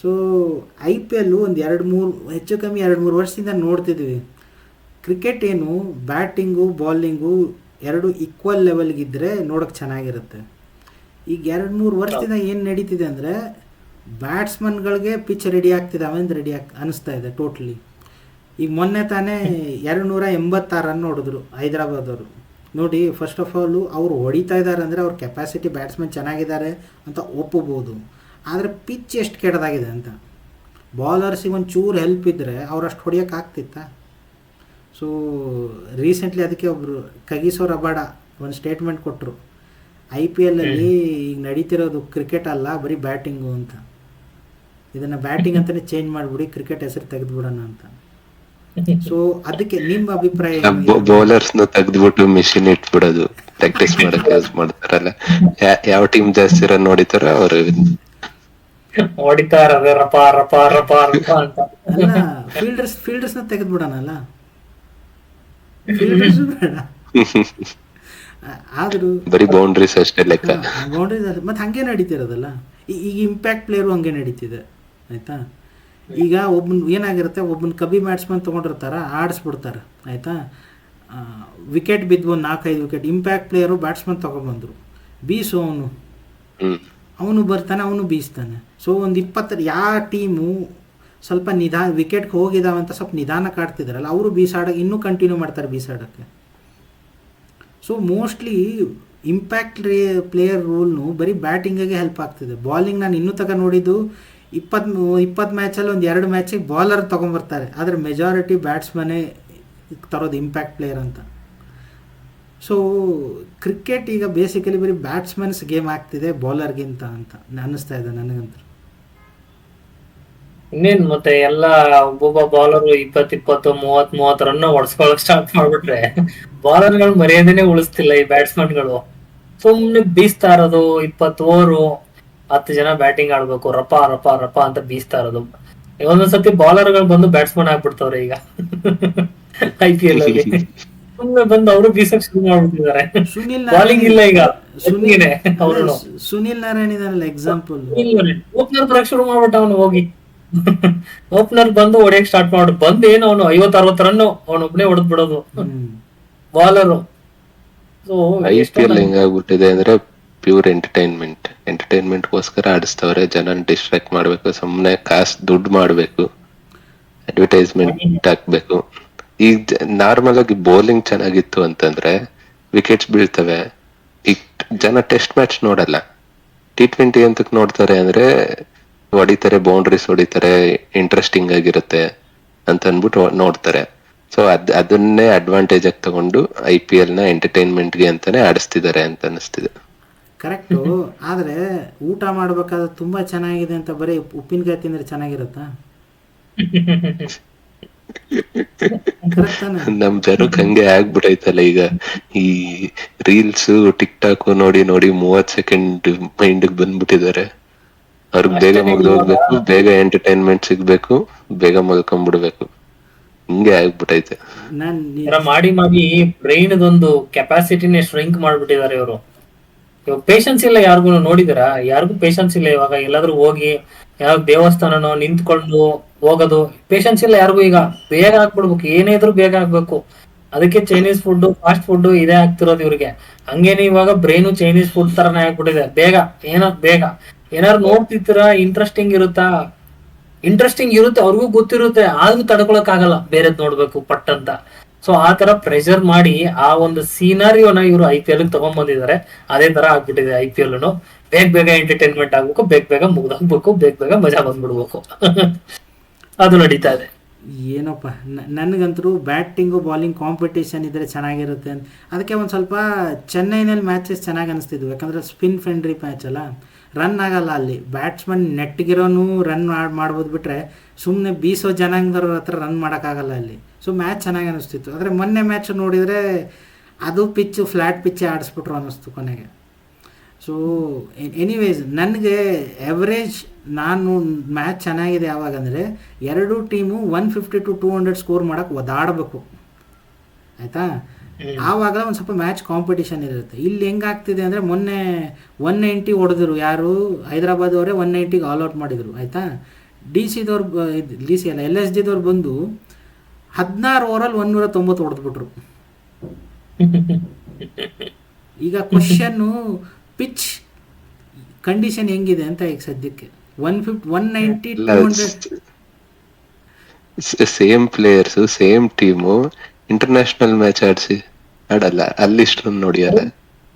So I P ಎಲ್ಲು ಒಂದು ಎರಡು ಮೂರು ಹೆಚ್ಚು ಕಮ್ಮಿ ಎರಡು ಮೂರು ವರ್ಷದಿಂದ ನೋಡ್ತಿದ್ದೀವಿ ಕ್ರಿಕೆಟ್ ಏನು ಬ್ಯಾಟಿಂಗು ಬಾಲಿಂಗು ಎರಡು ಈಕ್ವಲ್ ಲೆವೆಲ್ಗಿದ್ದರೆ ನೋಡೋಕೆ ಚೆನ್ನಾಗಿರುತ್ತೆ. ಈಗ ಎರಡು ಮೂರು ವರ್ಷದಿಂದ ಏನು ನಡೀತಿದೆ ಅಂದರೆ ಬ್ಯಾಟ್ಸ್ಮನ್ಗಳಿಗೆ ಪಿಚ್ ರೆಡಿ ಆಗ್ತಿದೆ ಅಂತ ರೆಡಿ ಆಗ್ ಅನಿಸ್ತಾ ಇದೆ ಟೋಟ್ಲಿ ಈಗ ಮೊನ್ನೆ ತಾನೇ ಎರಡು ನೂರ ಎಂಬತ್ತಾರು ರನ್ ಹೊಡೆದ್ರು ಹೈದರಾಬಾದವರು. ನೋಡಿ ಫಸ್ಟ್ ಆಫ್ ಆಲು ಅವ್ರು ಹೊಡಿತಾ ಇದ್ದಾರೆ ಅಂದರೆ ಅವ್ರ ಕೆಪಾಸಿಟಿ ಬ್ಯಾಟ್ಸ್ಮನ್ ಚೆನ್ನಾಗಿದ್ದಾರೆ ಅಂತ ಒಪ್ಪಬೋದು. ಆದರೆ ಪಿಚ್ ಎಷ್ಟು ಕೆಟ್ಟದಾಗಿದೆ ಅಂತ. ಬಾಲರ್ಸಿಗೆ ಒಂದು ಚೂರು ಹೆಲ್ಪ್ ಇದ್ದರೆ ಅವ್ರು ಅಷ್ಟು ಹೊಡಿಯೋಕೆ ಆಗ್ತಿತ್ತಾ. ಸೊ ರೀಸೆಂಟ್ಲಿ ಅದಕ್ಕೆ ಒಬ್ಬರು ಕಗಿಸೋ ರಬಾಡ ಒಂದು ಸ್ಟೇಟ್ಮೆಂಟ್ ಕೊಟ್ಟರು ಐ ಪಿ ಎಲ್ಲಲ್ಲಿ ಈಗ ನಡೀತಿರೋದು ಕ್ರಿಕೆಟ್ ಅಲ್ಲ ಬರೀ ಬ್ಯಾಟಿಂಗು ಅಂತ. ಇದನ್ನು ಬ್ಯಾಟಿಂಗ್ ಅಂತಲೇ ಚೇಂಜ್ ಮಾಡಿಬಿಡಿ ಕ್ರಿಕೆಟ್ ಹೆಸರು ತೆಗೆದುಬಿಡೋಣ ಅಂತ. ಸೊ ಅದಕ್ಕೆ ನಿಮ್ಮ ಅಭಿಪ್ರಾಯ? ಬೌಲರ್ಸ್ನ ತೆಗ್ದ್ಬಿಟ್ಟು ಮಿಷಿನ್ ಇಟ್ಬಿಡೋದು. ಪ್ರಾಕ್ಟೀಸ್ ಮಾಡಕ್ ಯೂಸ್ ಮಾಡ್ತಾರಲ್ಲ. ಯಾವ ಟೀಮ್ ಜಾಸ್ತಿ ರನ್ ನೋಡಿತಾರ ಅವ್ರು ಹೊಡಿತಾರ ಅದೇ ರಪ ರಪ ರಪ ರಪ ಅಂತ. ಅಲ್ಲ ಫೀಲ್ಡರ್ಸ್ ಫೀಲ್ಡರ್ಸ್ನ ತೆಗೆದು ಫೀಲ್ಡರ್ಸ್ ಬೇಡ. ಆದ್ರೂ ಬರೀ ಬೌಂಡ್ರೀಸ್ ಅಷ್ಟೇ ಲೆಕ್ಕ. ಬೌಂಡ್ರೀಸ್ ಮತ್ತೆ ಹಂಗೆ ನಡೀತಿರೋದಲ್ಲ? ಈ- ಈಗ ಇಂಪ್ಯಾಕ್ಟ್ ಪ್ಲೇಯರು ಹಂಗೆ ನಡೀತಿದೆ ಆಯ್ತಾ? ಈಗ ಒಬ್ಬನ್ ಏನಾಗಿರುತ್ತೆ? ಒಬ್ಬನ ಕಬಿ ಬ್ಯಾಟ್ಸ್ಮನ್ ತಗೊಂಡಿರ್ತಾರ ಆಡಿಸ್ಬಿಡ್ತಾರೆ ಆಯ್ತಾ? ವಿಕೆಟ್ ಬಿದ್ದು ಒಂದು ನಾಲ್ಕೈದು ವಿಕೆಟ್ ಇಂಪ್ಯಾಕ್ಟ್ ಪ್ಲೇಯರು ಬ್ಯಾಟ್ಸ್ಮನ್ ತೊಗೊಂಬಂದರು ಬೀಸು ಅವನು. ಹ್ಮ್. ಅವನು ಬರ್ತಾನೆ, ಅವನು ಬೀಸ್ತಾನೆ. ಸೊ ಒಂದು ಇಪ್ಪತ್ತರ ಯಾವ ಟೀಮು ಸ್ವಲ್ಪ ನಿಧಾನ ವಿಕೆಟ್ಗೆ ಹೋಗಿದಾವಂತ ಸ್ವಲ್ಪ ನಿಧಾನ ಆಡ್ತಿದಾರಲ್ಲ ಅವರು ಬೀಸಾಡೋಕೆ ಇನ್ನೂ ಕಂಟಿನ್ಯೂ ಮಾಡ್ತಾರೆ ಬೀಸಾಡೋಕ್ಕೆ. ಸೊ ಮೋಸ್ಟ್ಲಿ ಇಂಪ್ಯಾಕ್ಟ್ ರೇ ಪ್ಲೇಯರ್ ರೂಲ್ನು ಬರೀ ಬ್ಯಾಟಿಂಗಿಗೆ ಹೆಲ್ಪ್ ಆಗ್ತಿದೆ. ಬಾಲಿಂಗ್ ನಾನು ಇನ್ನೂ ತಗ ನೋಡಿದ್ದು ಇಪ್ಪತ್ತು ಇಪ್ಪತ್ತು ಮ್ಯಾಚಲ್ಲಿ ಒಂದು ಎರಡು ಮ್ಯಾಚಿಗೆ ಬಾಲರ್ ತೊಗೊಂಬರ್ತಾರೆ. ಆದರೆ ಮೆಜಾರಿಟಿ ಬ್ಯಾಟ್ಸ್ಮನ್ನೇ ತರೋದು ಇಂಪ್ಯಾಕ್ಟ್ ಪ್ಲೇಯರ್ ಅಂತ. ಸೊ ಕ್ರಿಕೆಟ್ ಈಗ ಬೇಸಿಕಲಿ ಬರೀ ಬ್ಯಾಟ್ಸ್ಮನ್ಸ್ ಗೇಮ್ ಆಗ್ತಿದೆ ಬೌಲರ್ಗಿಂತ ಅಂತ. ಅನ್ನಿಸ್ತಾ ಇದೆ ನನಗಂತೂ. ಇನ್ನೇನ್ ಮತ್ತೆ ಎಲ್ಲ ಒಬ್ಬೊಬ್ಬ ಬೌಲರ್ ಇಪ್ಪತ್ ಇಪ್ಪತ್ತು ಮೂವತ್ ಮೂವತ್ ರನ್ ಹೊಡ್ಸ್ಕೊಳಕ್ ಸ್ಟಾರ್ಟ್ ಮಾಡ್ಬಿಟ್ರೆ ಬೌಲರ್ಗಳು ಮರ್ಯಾದೆನೆ ಉಳಿಸ್ತಿಲ್ಲ ಈ ಬ್ಯಾಟ್ಸ್ಮನ್ಗಳು ಸುಮ್ನೆ ಬೀಸ್ತಾ ಇರೋದು ಇಪ್ಪತ್ತು ಓವರ್ ಹತ್ತು ಜನ ಬ್ಯಾಟಿಂಗ್ ಆಡ್ಬೇಕು, ರಪ ರಪ ರಪ ಅಂತ ಬೀಸ್ತಾ ಇರೋದು. ಒಂದೊಂದ್ಸತಿ ಬೌಲರ್ಗಳು ಬಂದು ಬ್ಯಾಟ್ಸ್ಮನ್ ಆಗ್ಬಿಡ್ತಾವ್ರೆ ಈಗ. ಐ ಪಿ ಎಲ್ ಅಲ್ಲಿ. ಸುಮ್ನೆ ಬಂದು ಅವರು ಬೀಸಕ್ ಶುರು ಮಾಡ್ಬಿಟ್ಟಿದ್ದಾರೆ. ಸುನಿಲ್ ಬಾಲಿಂಗ್ ಇಲ್ಲ ಈಗ. ಸುನಿಲ್ ಸುನಿಲ್ ನಾರಾಯಣ್ ಇದಾರಲ್ಲ ಎಕ್ಸಾಂಪಲ್ ಓಪನರ್ ಬರಕ್ ಶುರು ಮಾಡ್ಬಿಟ್ಟ ಅವನು ಹೋಗಿ. ಓಪನರ್ ಬಂದು ಹೊಡೆಯಕ್ ಸ್ಟಾರ್ಟ್ ಮಾಡು. ಬಂದ್ ಏನು ಅವನು? ಐವತ್ ಅರವತ್ ರನ್ ಅವನು ಒಬ್ನೇ ಹೊಡೆದ್ ಬಿಡೋದು. Bowler so I P L ಹೆಂಗಾಗ್ಬಿಟ್ಟಿದೆ ಅಂದ್ರೆ ಪ್ಯೂರ್ ಎಂಟರ್ಟೈನ್ಮೆಂಟ್ ಎಂಟರ್ಟೈನ್ಮೆಂಟ್ ಗೋಸ್ಕರ ಆಡಿಸ್ತವ್ರೆ. ಜನನ್ ಡಿಸ್ಟ್ರಾಕ್ಟ್ ಮಾಡ್ಬೇಕು. ಸುಮ್ನೆ ಕಾಸು ದುಡ್ಡು ಮಾಡ್ಬೇಕು. ಅಡ್ವರ್ಟೈಸ್ಮೆಂಟ್ ಹಾಕ್ಬೇಕು. ಈಗ ನಾರ್ಮಲ್ ಆಗಿ ಬೌಲಿಂಗ್ ಚೆನ್ನಾಗಿತ್ತು ಅಂತಂದ್ರೆ ವಿಕೆಟ್ಸ್ ಬೀಳ್ತವೆ. ಈಗ ಜನ ಟೆಸ್ಟ್ ಮ್ಯಾಚ್ ನೋಡಲ್ಲ. ಟಿ ಟ್ವೆಂಟಿ ಅಂತಕ್ ನೋಡ್ತಾರೆ ಅಂದ್ರೆ ಹೊಡಿತಾರೆ ಬೌಂಡ್ರೀಸ್ ಹೊಡಿತಾರೆ ಇಂಟ್ರೆಸ್ಟಿಂಗ್ ಆಗಿರುತ್ತೆ ಅಂತ ಅನ್ಬಿಟ್ಟು ನೋಡ್ತಾರೆ. ಸೊ ಅದ್ ಅದನ್ನೇ ಅಡ್ವಾಂಟೇಜ್ ಆಗಿ ತಗೊಂಡು ಐ ಪಿ ಎಲ್ನ ಎಂಟರ್ಟೈನ್ಮೆಂಟ್ಗೆ ಅಂತಾನೆ ಆಡಿಸ್ತಿದ್ದಾರೆ ಅಂತ ಅನಿಸ್ತಿದೆ ಕರೆಕ್ಟ್ ಆದರೆ ಊಟ ಮಾಡ್ಬೇಕಾದ್ರೆ ತುಂಬಾ ಚೆನ್ನಾಗಿದೆ ಅಂತ ಬರೀ ಉಪ್ಪಿನಕಾಯಿ ತಿಂದ್ರೆ ಚೆನ್ನಾಗಿರುತ್ತಾ? ನಮ್ ಜನಕ್ ಹಂಗೆ ಆಗ್ಬಿಟೈತಲ್ಲ ಈಗ. ಈ ರೀಲ್ಸ್ ಟಿಕ್ ಟಾಕ್ ನೋಡಿ ನೋಡಿ ಮೂವತ್ ಸೆಕೆಂಡ್ ಮೈಂಡ್ ಬಂದ್ಬಿಟ್ಟಿದ್ದಾರೆ ಅವ್ರಿಗೆ ಬೇಗ ಮುಗ್ದು ಹೋಗ್ಬೇಕು ಬೇಗ ಎಂಟರ್ಟೈನ್ಮೆಂಟ್ ಸಿಗ್ಬೇಕು ಬೇಗ ಮಲ್ಕೊಂಡ್ಬಿಡ್ಬೇಕು ಹಿಂಗೆ ಆಗ್ಬಿಟೈತೆ. ಮಾಡಿ ಮಾಡಿ ಬ್ರೈನ್ ಒಂದು ಕೆಪಾಸಿಟಿನೇ ಶ್ರಿಂಕ್ ಮಾಡ್ಬಿಟ್ಟಿದ್ದಾರೆ ಇವರು. ಇವಾಗ ಪೇಶನ್ಸ್ ಇಲ್ಲ ಯಾರಿಗೂ ನೋಡಿದಿರಾ? ಯಾರಿಗೂ ಪೇಷನ್ಸ್ ಇಲ್ಲ ಇವಾಗ. ಎಲ್ಲಾದ್ರೂ ಹೋಗಿ ಯಾವ ದೇವಸ್ಥಾನನೋ ನಿಂತ್ಕೊಂಡು ಹೋಗೋದು ಪೇಷನ್ಸ್ ಇಲ್ಲ ಯಾರಿಗೂ ಈಗ. ಬೇಗ ಹಾಕ್ಬಿಡ್ಬೇಕು, ಏನೇ ಇದ್ರು ಬೇಗ ಹಾಕ್ಬೇಕು. ಅದಕ್ಕೆ ಚೈನೀಸ್ ಫುಡ್ ಫಾಸ್ಟ್ ಫುಡ್ ಇದೇ ಆಗ್ತಿರೋದು ಇವ್ರಿಗೆ. ಹಂಗೇನೆ ಇವಾಗ ಬ್ರೈನು ಚೈನೀಸ್ ಫುಡ್ ತರನೇ ಆಗ್ಬಿಟ್ಟಿದೆ. ಬೇಗ, ಏನೋ ಬೇಗ. ಏನಾದ್ರು ನೋಡ್ತಿರ್ತೀರಾ ಇಂಟ್ರೆಸ್ಟಿಂಗ್ ಇರುತ್ತಾ? ಇಂಟ್ರೆಸ್ಟಿಂಗ್ ಇರುತ್ತೆ, ಅವ್ರಿಗೂ ಗೊತ್ತಿರುತ್ತೆ. ಆದ್ರೂ ತಡ್ಕೊಳಕ್ ಆಗಲ್ಲ ಬೇರೆದ್ ನೋಡ್ಬೇಕು ಪಟ್ ಅಂತ ಸೊ ಆ ತರ ಪ್ರೆಷರ್ ಮಾಡಿ ಆ ಒಂದು ಸೀನಾರಿಯೋನ ಇವರು ಐ ಪಿ ಎಲ್ ತಗೊಂಡ್ ಬಂದಿದ್ದಾರೆ ಅದೇ ತರ ಆಗ್ಬಿಟ್ಟಿದೆ ಐ ಪಿ ಎಲ್ ಬೇಗ ಬೇಗ ಎಂಟರ್ಟೈನ್ಮೆಂಟ್ ಆಗ್ಬೇಕು, ಬೇಗ ಬೇಗ ಮುಗ್ದಾಗ್ಬೇಕು ಬೇಗ ಬೇಗ ಮಜಾ ಬಂದ್ಬಿಡ್ಬೇಕು. ಅದು ನಡೀತಾ ಇದೆ. ಏನಪ್ಪ ನನಗಂತರೂ ನನಗಂತೂ ಬ್ಯಾಟಿಂಗು, ಬಾಲಿಂಗ್ ಕಾಂಪಿಟೇಷನ್ ಇದ್ದರೆ ಚೆನ್ನಾಗಿರುತ್ತೆ ಅಂತ. ಅದಕ್ಕೆ ಒಂದು ಸ್ವಲ್ಪ ಚೆನ್ನೈನಲ್ಲಿ ಮ್ಯಾಚಸ್ ಚೆನ್ನಾಗಿ ಅನಿಸ್ತಿದ್ವು. ಯಾಕಂದರೆ ಸ್ಪಿನ್ ಫ್ರೆಂಡ್ರಿ ಮ್ಯಾಚ್ ಅಲ್ಲ. ರನ್ ಆಗಲ್ಲ ಅಲ್ಲಿ. ಬ್ಯಾಟ್ಸ್ಮನ್ ನೆಟ್ಗಿರೋನು ರನ್ ಮಾಡ್ಬೋದು ಬಿಟ್ರೆ ಸುಮ್ಮನೆ ಬೀಸೋ ಜನಾಂಗದವ್ರ ಹತ್ರ ರನ್ ಮಾಡೋಕ್ಕಾಗಲ್ಲ ಅಲ್ಲಿ. ಸೊ ಮ್ಯಾಚ್ ಚೆನ್ನಾಗಿ ಅನಿಸ್ತಿತ್ತು. ಆದರೆ ಮೊನ್ನೆ ಮ್ಯಾಚ್ ನೋಡಿದರೆ ಅದು ಪಿಚ್ಚು ಫ್ಲ್ಯಾಟ್ ಪಿಚ್ಚೇ ಆಡಿಸ್ಬಿಟ್ರು ಅನ್ನಿಸ್ತು ಕೊನೆಗೆ. ಸೊ ಎನಿವೇಸ್ ನನಗೆ ಎವರೇಜ್ ನಾನು ಮ್ಯಾಚ್ ಚೆನ್ನಾಗಿದೆ ಯಾವಾಗಂದರೆ ಎರಡು team one fifty to two hundred score ಮಾಡೋಕ್ಕೆ ಒದಾಡಬೇಕು. ಆಯಿತಾ? ಆವಾಗ ಒಂದು ಸ್ವಲ್ಪ ಮ್ಯಾಚ್ ಕಾಂಪಿಟೇಷನ್ ಇರುತ್ತೆ. ಇಲ್ಲಿ ಹೆಂಗಾಗ್ತಿದೆ ಅಂದರೆ ಮೊನ್ನೆ ಒನ್ ನೈಂಟಿ ಹೊಡೆದ್ರು ಯಾರು? ಹೈದರಾಬಾದ್ ಅವರೇ ಒನ್ ನೈಂಟಿಗೆ ಆಲ್ ಔಟ್ ಮಾಡಿದರು. ಆಯಿತಾ? ಡಿ ಸಿದವ್ರು ಡಿ ಸಿ ಅಲ್ಲ ಎಲ್ ಎಸ್ ಡಿದವ್ರು ಬಂದು ಹದಿನಾರು ಓವರಲ್ಲಿ ಒಂದೂರ ತೊಂಬತ್ತು ಹೊಡೆದ್ಬಿಟ್ರು. ಈಗ ಕ್ವಶನ್ನು ಪಿಚ್ ಕಂಡೀಷನ್ ಹೆಂಗಿದೆ ಅಂತ ಈಗ ಸದ್ಯಕ್ಕೆ? One fifty one ninety two hundred same players same team international match ಆಡ್ಸಿ ಆಡಲ್ಲ. ಅಲ್ಲಿ ಇಷ್ಟೊಂದು ನೋಡಿಯಲ್ಲ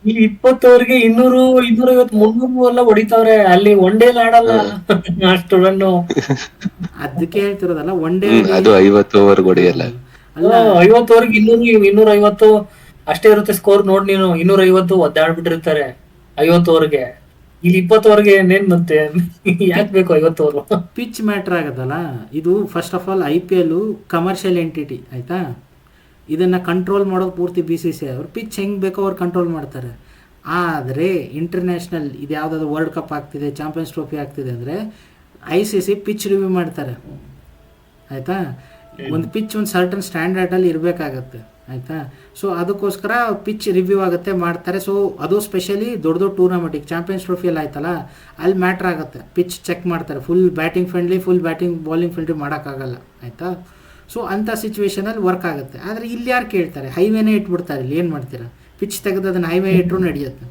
ಇಲ್ಲಿ ಇಪ್ಪತ್ತವರಿಗೆ ಇನ್ನೂರು ಇನ್ನೂರ ಐವತ್ ಮುನ್ನೂರು ಎಲ್ಲ ಹೊಡಿತಾವ್ರೆ. ಅಲ್ಲಿ ಒನ್ ಡೇ ಆಡಲ್ಲ. ಅಷ್ಟು ರನ್ ಅದಕ್ಕೆ ಹೇಳ್ತಿರೋದಲ್ಲ ಒನ್ ಡೇ ಅದು ಐವತ್ತು ಓವರ್ ಹೊಡಿಯಲ್ಲ. ಅಲ್ಲ. ಐವತ್ತವರೆಗೆ ಇನ್ನೂರು ಇನ್ನೂರ ಐವತ್ತು ಅಷ್ಟೇ ಇರುತ್ತೆ ಸ್ಕೋರ್ ನೋಡಿ ನೀನು. ಇನ್ನೂರ ಐವತ್ತು ಒದ್ದಾಡ್ಬಿಟ್ಟಿರ್ತಾರೆ. ಐವತ್ತವರೆಗೆ. ಇಲ್ಲಿ ಇಪ್ಪತ್ತವರೆಗೆ ಏನೇನ್ ಮತ್ತೆ ಯಾಕೆ ಬೇಕು ಐವತ್ತವರೆಗೂ? ಪಿಚ್ ಮ್ಯಾಟ್ರ್ ಆಗೋದಲ್ಲ? ಇದು first of all I P L commercial entity ಆಯ್ತಾ? ಇದನ್ನ ಕಂಟ್ರೋಲ್ ಮಾಡೋದು ಪೂರ್ತಿ ಬಿ ಸಿ ಸಿ ಅವ್ರು. ಪಿಚ್ ಹೆಂಗೆ ಬೇಕೋ ಅವ್ರು ಕಂಟ್ರೋಲ್ ಮಾಡ್ತಾರೆ. ಆದರೆ ಇಂಟರ್ನ್ಯಾಷನಲ್ ಇದು ಯಾವುದಾದ್ರು ವರ್ಲ್ಡ್ ಕಪ್ ಆಗ್ತಿದೆ ಚಾಂಪಿಯನ್ಸ್ ಟ್ರೋಫಿ ಆಗ್ತಿದೆ ಅಂದರೆ I C C pitch review ಮಾಡ್ತಾರೆ. ಆಯಿತಾ? ಒಂದು ಪಿಚ್ ಒಂದು ಸರ್ಟನ್ ಸ್ಟ್ಯಾಂಡರ್ಡಲ್ಲಿ ಇರಬೇಕಾಗತ್ತೆ. ಆಯಿತಾ? ಸೊ ಅದಕ್ಕೋಸ್ಕರ ಪಿಚ್ ರಿವ್ಯೂ ಆಗುತ್ತೆ, ಮಾಡ್ತಾರೆ. ಸೊ ಅದು ಸ್ಪೆಷಲಿ ದೊಡ್ಡ ದೊಡ್ಡ ಟೂರ್ನಮೆಂಟಿಗೆ ಚಾಂಪಿಯನ್ಸ್ ಟ್ರೋಫಿಯಲ್ಲಿ ಆಯ್ತಲ್ಲ, ಅಲ್ಲಿ ಮ್ಯಾಟ್ರ್ ಆಗುತ್ತೆ. ಪಿಚ್ ಚೆಕ್ ಮಾಡ್ತಾರೆ. Full batting friendly full batting bowling friendly ಮಾಡೋಕ್ಕಾಗಲ್ಲ. ಆಯಿತಾ? ಸೊ ಅಂಥ ಸಿಚುವೇಶನಲ್ಲಿ ವರ್ಕ್ ಆಗುತ್ತೆ. ಆದರೆ ಇಲ್ಲಿ ಯಾರು ಕೇಳ್ತಾರೆ? ಹೈವೇನೇ ಇಟ್ಬಿಡ್ತಾರೆ ಇಲ್ಲಿ. ಏನು ಮಾಡ್ತೀರಾ? ಪಿಚ್ ತೆಗೆದು ಅದನ್ನು ಹೈವೇ ಇಟ್ಟರು ನಡೆಯುತ್ತೆ.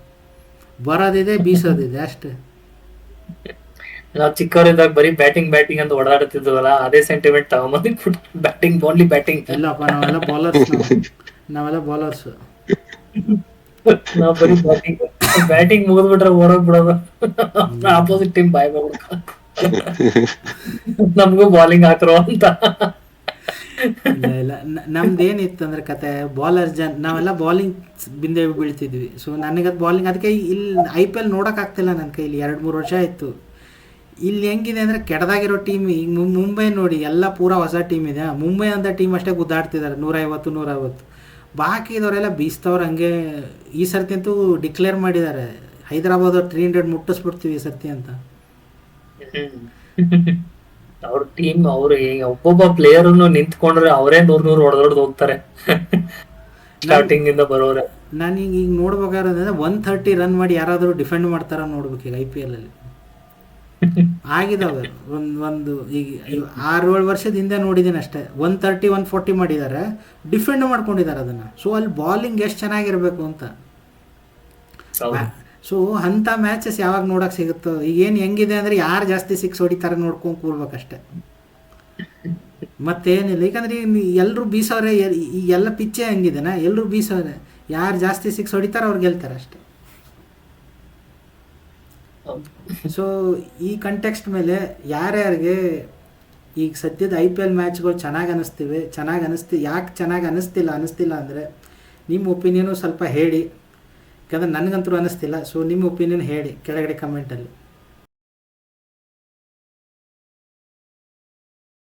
ಬರೋದಿದೆ, ಬೀಸೋದಿದೆ, ಅಷ್ಟೇ. ನಾವು ಚಿಕ್ಕವರಿದ್ದಾಗ ಬರೀ ಬ್ಯಾಟಿಂಗ್ ಬ್ಯಾಟಿಂಗ್ ಅಂತ ಓಡಾಡ್ತಿದ್ವಲ್ಲ ಅದೇ ಸೆಂಟಿಮೆಂಟ್ ತಗೊಂಬಂದು ಬ್ಯಾಟಿಂಗ್ ಓನ್ಲಿ ಬ್ಯಾಟಿಂಗ್ ಇಲ್ಲಪ್ಪ ನಾವೆಲ್ಲ ಬೌಲರ್ಸ್ ನಾವೆಲ್ಲ ಬೌಲರ್ಸ್ ನಾವ್ ಬರೀ ಬ್ಯಾಟಿಂಗ್ ಬ್ಯಾಟಿಂಗ್ ಮುಗಿದ್ಬಿಟ್ರೆ ಓಡೋಗ್ ಬಿಡೋದು ಆಪೋಸಿಟ್ ಟೀಮ್ ಬಾಯ್ ಮಾಡ್ಬಿಡ್ಕ ನಮಗೂ ಬಾಲಿಂಗ್ ಹಾಕ್ರೋ ಅಂತ. ಇಲ್ಲ ನಮ್ದೇನಿತ್ತು ಅಂದ್ರೆ ಕತೆ ಬಾಲರ್ ಜನ್ ನಾವೆಲ್ಲ ಬಾಲಿಂಗ್ ಬಿಂದೆ ಬೀಳ್ತಿದ್ವಿ. ಸೊ ನನಗದು ಬಾಲಿಂಗ್ ಅದಕ್ಕೆ ಇಲ್ಲಿ ಐ ಪಿ ಎಲ್ ನೋಡಕ್ ಆಗ್ತಿಲ್ಲ ನನ್ನ ಕೈಲಿ. ಎರಡು ಮೂರು ವರ್ಷ ಆಯಿತು. ಇಲ್ಲಿ ಹೆಂಗಿದೆ ಅಂದರೆ ಕೆಡದಾಗಿರೋ ಟೀಮ್ ಈಗ ಮುಂಬೈ ನೋಡಿ ಎಲ್ಲ ಪೂರಾ ಹೊಸ ಟೀಮ್ ಇದೆ. ಮುಂಬೈ ಅಂತ ಟೀಮ್ ಅಷ್ಟೇ ಗುದ್ದಾಡ್ತಿದ್ದಾರೆ ನೂರೈವತ್ತು ನೂರೈವತ್ತು. ಬಾಕಿ ಇದವರೆಲ್ಲ ಬೀಸ್ತವ್ರು ಹಂಗೆ ಈ ಸರ್ತಿ ಅಂತೂ ಡಿಕ್ಲೇರ್ ಮಾಡಿದ್ದಾರೆ. ಹೈದರಾಬಾದ್ ತ್ರೀ ಹಂಡ್ರೆಡ್ ಮುಟ್ಟಿಸ್ಬಿಡ್ತೀವಿ ಈ ಸರ್ತಿ ಅಂತ. ಅವ್ರ ಟೀಮ್ ಅವ್ರು ಒಬ್ಬೊಬ್ಬ ಪ್ಲೇಯರ್ ನಿಂತ್ಕೊಂಡ್ರೆ ಅವರೇ ನೂರ್ ನೂರ್ ಹೊಡೆದೊಡ್ದು ಹೋಗ್ತಾರೆ. ಸ್ಟಾರ್ಟಿಂಗ್ ಇಂದ ಬರೋರೆ ನಾನೀಗ ಈಗ ನೋಡ್ಬೇಕಾದ್ರೆ ಒನ್ ಥರ್ಟಿ ರನ್ ಮಾಡಿ ಯಾರಾದರೂ ಡಿಫೆಂಡ್ ಮಾಡ್ತಾರ ನೋಡ್ಬೇಕು ಈಗ ಐ ಪಿ ಎಲ್ ಅಲ್ಲಿ. ಆಗಿದಾವೆ ಒಂದು ಒಂದು ಈಗ ಆರು ಏಳು ವರ್ಷದ ಹಿಂದೆ ನೋಡಿದ್ದೀನಿ ಅಷ್ಟೇ. ಒನ್ ತರ್ಟಿ ಒನ್ ಫೋರ್ಟಿ ಮಾಡಿದ್ದಾರೆ ಡಿಫೆಂಡ್ ಮಾಡ್ಕೊಂಡಿದ್ದಾರೆ ಅದನ್ನು. ಸೊ ಅಲ್ಲಿ ಬಾಲಿಂಗ್ ಎಷ್ಟು ಚೆನ್ನಾಗಿರ್ಬೇಕು ಅಂತ. ಸೊ ಅಂಥ ಮ್ಯಾಚಸ್ ಯಾವಾಗ ನೋಡೋಕೆ ಸಿಗುತ್ತೋ ಈಗ ಏನು ಹೆಂಗಿದೆ ಅಂದರೆ ಯಾರು ಜಾಸ್ತಿ ಸಿಕ್ಸ್ ಹೊಡಿತಾರೆ ನೋಡ್ಕೊಂಡು ಕೂರ್ಬೇಕಷ್ಟೆ ಮತ್ತೇನಿಲ್ಲ. ಯಾಕಂದ್ರೆ ಎಲ್ಲರೂ ಬೀಸೋರೆ ಎಲ್ಲ ಪಿಚ್ಚೇ ಹಂಗಿದೆನಾ? ಎಲ್ಲರೂ ಬೀಸೋರೆ. ಯಾರು ಜಾಸ್ತಿ ಸಿಕ್ಸ್ ಹೊಡಿತಾರೆ ಅವ್ರು ಗೆಲ್ತಾರೆ ಅಷ್ಟೆ. ಸೊ ಈ ಕಂಟೆಕ್ಸ್ಟ್ ಮೇಲೆ ಯಾರ್ಯಾರಿಗೆ ಈಗ ಸದ್ಯದ ಐ ಪಿ ಎಲ್ ಮ್ಯಾಚ್ಗಳು ಚೆನ್ನಾಗಿ ಅನ್ನಿಸ್ತಿವೆ ಚೆನ್ನಾಗಿ ಅನ್ನಿಸ್ತಿ ಯಾಕೆ ಚೆನ್ನಾಗಿ ಅನ್ನಿಸ್ತಿಲ್ಲ ಅನ್ನಿಸ್ತಿಲ್ಲ ಅಂದರೆ ನಿಮ್ಮ ಒಪಿನಿಯನು ಸ್ವಲ್ಪ ಹೇಳಿ. ಯಾಕಂದ್ರೆ ನನಗಂತೂ ಅನ್ನಿಸ್ತಿಲ್ಲ ಸೊ ನಿಮ್ಮ ಒಪಿನಿಯನ್ ಹೇಳಿ, ಕೆಳಗಡೆ ಕಮೆಂಟಲ್ಲಿ